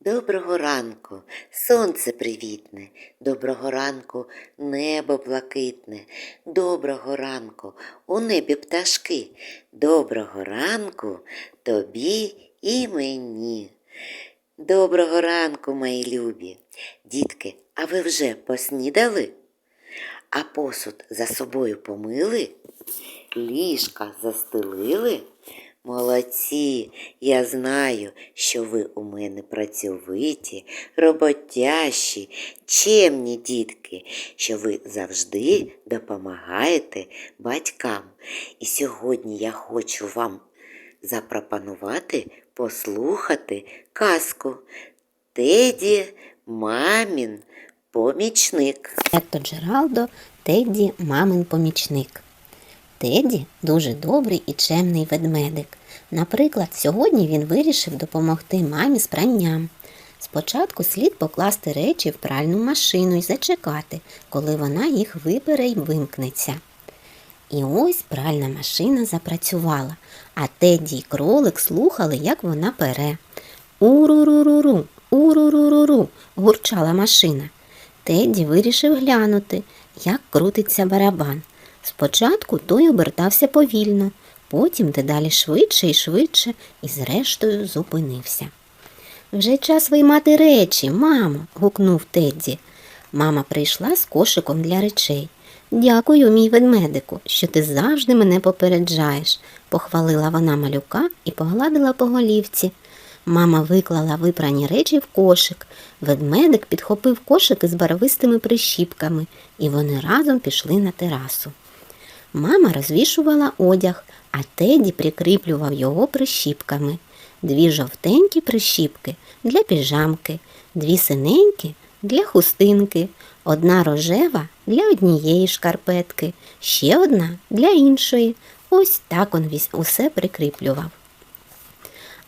Доброго ранку, сонце привітне, доброго ранку, небо блакитне, доброго ранку, у небі пташки, доброго ранку тобі і мені. Доброго ранку, мої любі. Дітки, а ви вже поснідали? А посуд за собою помили? Ліжка застелили? Молодці, я знаю, що ви у мене працьовиті, роботящі, чемні дітки, що ви завжди допомагаєте батькам. І сьогодні я хочу вам запропонувати послухати казку Теді Мамін помічник. Ето Джералдо Тедді мамин помічник. Тедді дуже добрий і чемний ведмедик. Наприклад, сьогодні він вирішив допомогти мамі з пранням. Спочатку слід покласти речі в пральну машину і зачекати, коли вона їх вибере й вимкнеться. І ось пральна машина запрацювала, а Тедді й кролик слухали, як вона пере. Уруруруру, уруруруру, гурчала машина. Тедді вирішив глянути, як крутиться барабан. Спочатку той обертався повільно, потім дедалі швидше і швидше і зрештою зупинився. Вже час виймати речі, мамо. гукнув Тедді. Мама прийшла з кошиком для речей. Дякую, мій ведмедику, що ти завжди мене попереджаєш, похвалила вона малюка і погладила по голівці. Мама виклала випрані речі в кошик. Ведмедик підхопив кошик із барвистими прищіпками, і вони разом пішли на терасу. Мама розвішувала одяг, а Теді прикріплював його прищіпками. Дві жовтенькі прищіпки для піжамки, дві синенькі для хустинки, одна рожева для однієї шкарпетки, ще одна для іншої. Ось так он усе прикріплював.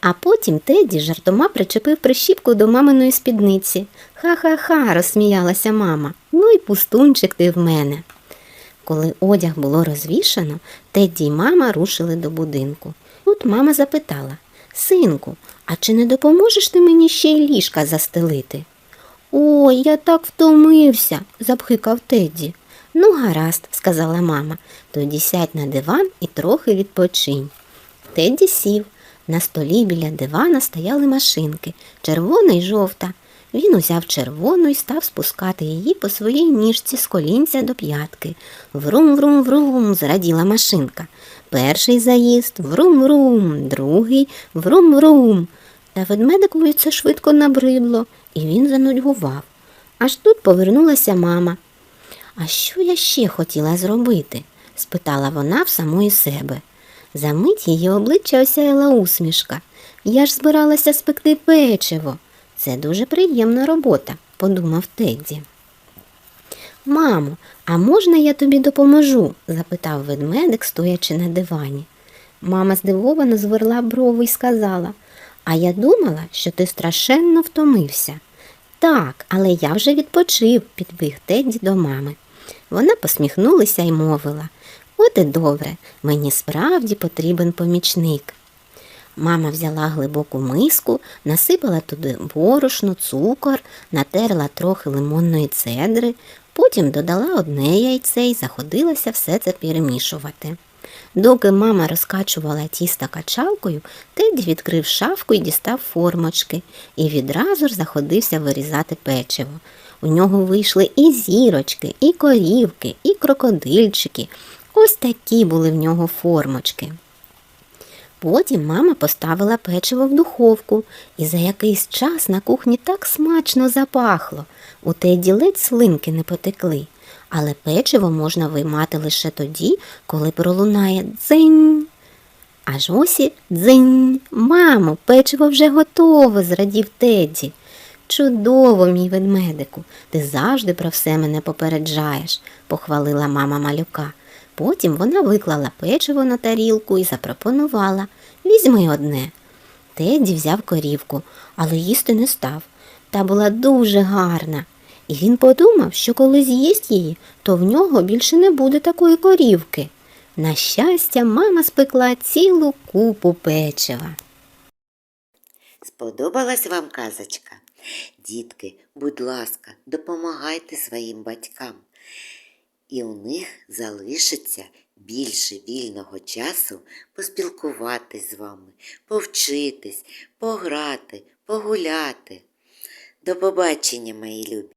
А потім Тедді жартома причепив прищіпку до маминої спідниці. Ха-ха-ха, розсміялася мама. Ну і пустунчик ти в мене. Коли одяг було розвішано, Тедді й мама рушили до будинку. Тут мама запитала Синку, а чи не допоможеш ти мені ще й ліжка застелити? Ой, я так втомився, запхикав Тедді. Ну, гаразд, сказала мама, тоді сядь на диван і трохи відпочинь. Тедді сів. На столі біля дивана стояли машинки червона й жовта. Він узяв червону і став спускати її по своїй ніжці з колінця до п'ятки. Врум, врум, врум, зраділа машинка. Перший заїзд врум, врум, другий врум, врум. Та ведмедикові це швидко набридло, і він занудьгував. Аж тут повернулася мама. А що я ще хотіла зробити? спитала вона в самої себе. Замить її обличчя осяяла усмішка. Я ж збиралася спекти печиво. Це дуже приємна робота, подумав Тедді. Мамо, а можна я тобі допоможу? запитав ведмедик, стоячи на дивані. Мама здивовано зверла брови і сказала, а я думала, що ти страшенно втомився. Так, але я вже відпочив, підбіг Тедді до мами. Вона посміхнулася і мовила От і добре, мені справді потрібен помічник. Мама взяла глибоку миску, насипала туди борошно, цукор, натерла трохи лимонної цедри, потім додала одне яйце і заходилася все це перемішувати. Доки мама розкачувала тісто качалкою, Теді відкрив шафку і дістав формочки, і відразу ж заходився вирізати печиво. У нього вийшли і зірочки, і корівки, і крокодильчики. Ось такі були в нього формочки. Потім мама поставила печиво в духовку, і за якийсь час на кухні так смачно запахло. У Теді ледь слинки не потекли. Але печиво можна виймати лише тоді, коли пролунає дзинь. Аж ось і дзинь. Мамо, печиво вже готове, зрадів Теді. Чудово, мій ведмедику, ти завжди про все мене попереджаєш, похвалила мама малюка. Потім вона виклала печиво на тарілку і запропонувала візьми одне. Теді взяв корівку, але їсти не став. Та була дуже гарна. І він подумав, що коли з'їсть її, то в нього більше не буде такої корівки. На щастя, мама спекла цілу купу печива. Сподобалась вам казочка? Дітки, будь ласка, допомагайте своїм батькам. І у них залишиться більше вільного часу поспілкуватись з вами, повчитись, пограти, погуляти. До побачення, мої любі!